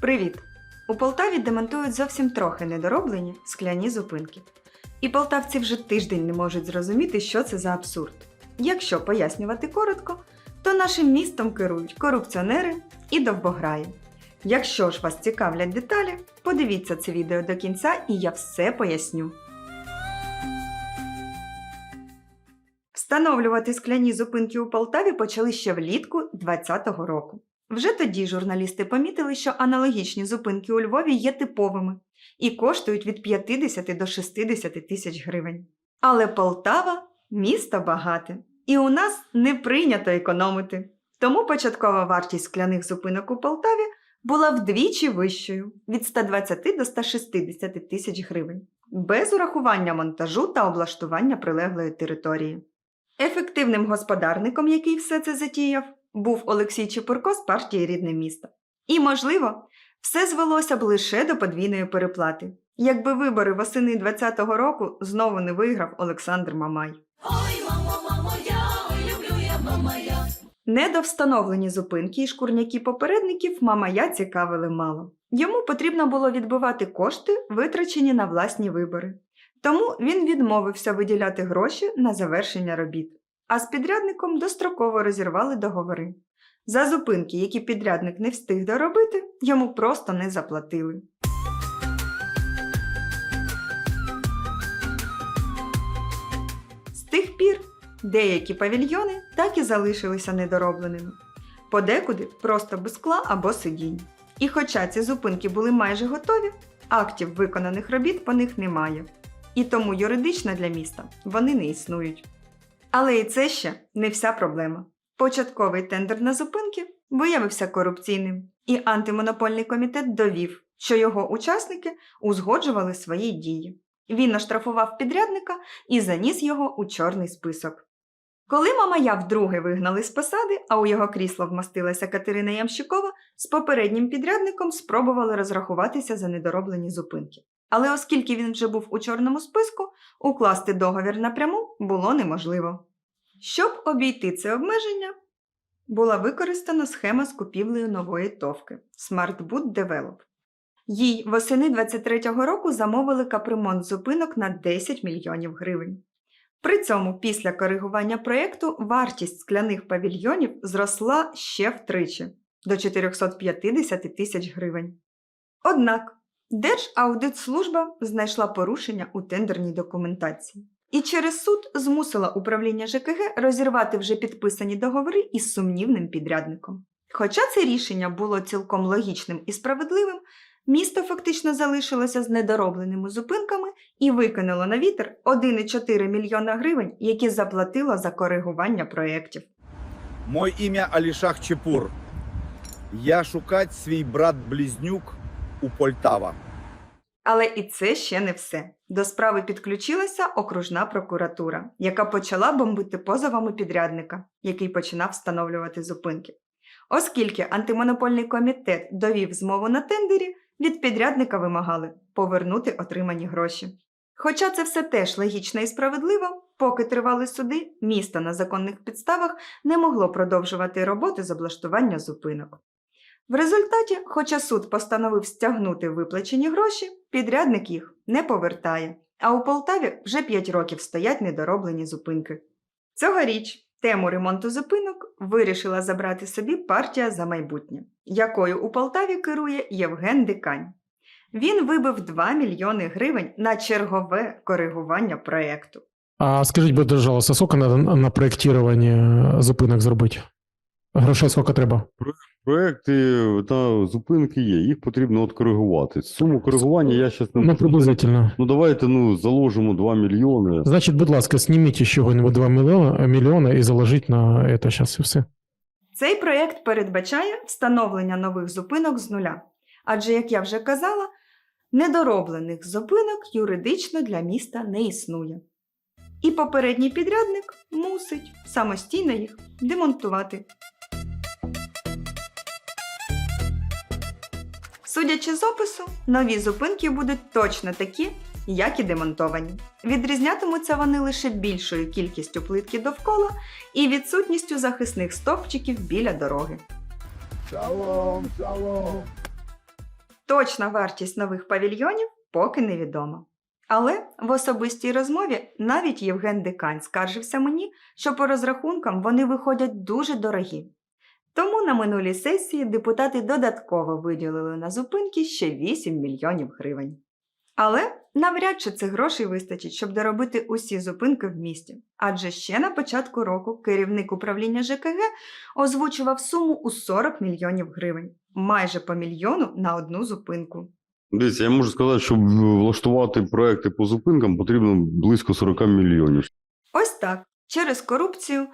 Привіт! У Полтаві демонтують зовсім трохи недороблені скляні зупинки. І полтавці вже тиждень не можуть зрозуміти, що це за абсурд. Якщо пояснювати коротко, то нашим містом керують корупціонери і довбограї. Якщо ж вас цікавлять деталі, подивіться це відео до кінця і я все поясню. Встановлювати скляні зупинки у Полтаві почали ще влітку 2020 року. Вже тоді журналісти помітили, що аналогічні зупинки у Львові є типовими і коштують від 50 до 60 тисяч гривень. Але Полтава місто багате, і у нас не прийнято економити. Тому початкова вартість скляних зупинок у Полтаві була вдвічі вищою від 120 до 160 тисяч гривень, без урахування монтажу та облаштування прилеглої території. Ефективним господарником, який все це затіяв, був Олексій Чепурко з партії Рідне місто. І, можливо, все звелося б лише до подвійної переплати, якби вибори восени 2020 року знову не виграв Олександр Мамай. Ой, мамо, мамо, я, ой, люблю я, мама я. Недовстановлені зупинки і шкурняки попередників Мамая цікавили мало. Йому потрібно було відбивати кошти, витрачені на власні вибори. Тому він відмовився виділяти гроші на завершення робіт. А з підрядником достроково розірвали договори. За зупинки, які підрядник не встиг доробити, йому просто не заплатили. З тих пір деякі павільйони так і залишилися недоробленими. Подекуди просто без скла або сидінь. І хоча ці зупинки були майже готові, актів виконаних робіт по них немає. І тому юридично для міста вони не існують. Але і це ще не вся проблема. Початковий тендер на зупинки виявився корупційним, і антимонопольний комітет довів, що його учасники узгоджували свої дії. Він оштрафував підрядника і заніс його у чорний список. Коли Мамая вдруге вигнали з посади, а у його крісло вмостилася Катерина Ямщикова, з попереднім підрядником спробували розрахуватися за недороблені зупинки. Але оскільки він вже був у чорному списку, укласти договір напряму було неможливо. Щоб обійти це обмеження, була використана схема з купівлею нової товки SmartBoot Develop. Їй восени 23-го року замовили капремонт зупинок на 10 мільйонів гривень. При цьому після коригування проєкту вартість скляних павільйонів зросла ще втричі до 450 тисяч гривень. Однак Держаудитслужба знайшла порушення у тендерній документації і через суд змусила управління ЖКГ розірвати вже підписані договори із сумнівним підрядником. Хоча це рішення було цілком логічним і справедливим, місто фактично залишилося з недоробленими зупинками і викинуло на вітер 1,4 мільйона гривень, які заплатило за коригування проєктів. Мой ім'я Алішах Чепур. Я шукать свій брат-близнюк у Полтава. Але і це ще не все. До справи підключилася окружна прокуратура, яка почала бомбити позовами підрядника, який починав встановлювати зупинки. Оскільки антимонопольний комітет довів змову на тендері, від підрядника вимагали повернути отримані гроші. Хоча це все теж логічно і справедливо, поки тривали суди, місто на законних підставах не могло продовжувати роботи з облаштування зупинок. В результаті, хоча суд постановив стягнути виплачені гроші, підрядник їх не повертає, а у Полтаві вже 5 років стоять недороблені зупинки. Цьогоріч тему ремонту зупинок вирішила забрати собі партія за майбутнє, якою у Полтаві керує Євген Дикань. Він вибив 2 мільйони гривень на чергове коригування проєкту. А скажіть, будь сколько надо на на проєктування зупинок зробити? Грошей сколько треба? Проекти та зупинки є, їх потрібно от коригувати. Суму коригування я зараз не Ну, приблизительно. Ну давайте ну заложимо 2 мільйони. Значить, будь ласка, зніміть ще нибудь 2 мільйона, мільйона і заложіть на це зараз і все. Цей проєкт передбачає встановлення нових зупинок з нуля. Адже, як я вже казала, недороблених зупинок юридично для міста не існує. І попередній підрядник мусить самостійно їх демонтувати. Судячи з опису, нові зупинки будуть точно такі, як і демонтовані. Відрізнятимуться вони лише більшою кількістю плитки довкола і відсутністю захисних стовпчиків біля дороги. Шалом, шалом. Точна вартість нових павільйонів поки невідома. Але в особистій розмові навіть Євген Дикань скаржився мені, що по розрахункам вони виходять дуже дорогі. Тому на минулій сесії депутати додатково виділили на зупинки ще 8 мільйонів гривень. Але навряд чи цих грошей вистачить, щоб доробити усі зупинки в місті. Адже ще на початку року керівник управління ЖКГ озвучував суму у 40 мільйонів гривень, майже по мільйону на одну зупинку. Дивіться, я можу сказати, щоб влаштувати проекти по зупинкам, потрібно близько 40 мільйонів. Ось так, через корупцію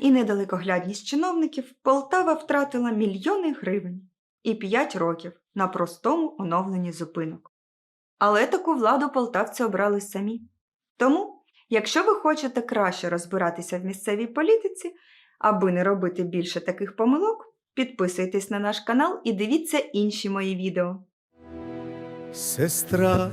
і недалекоглядність чиновників Полтава втратила мільйони гривень і 5 років на простому оновленні зупинок. Але таку владу полтавці обрали самі. Тому, якщо ви хочете краще розбиратися в місцевій політиці, аби не робити більше таких помилок, підписуйтесь на наш канал і дивіться інші мої відео. Сестра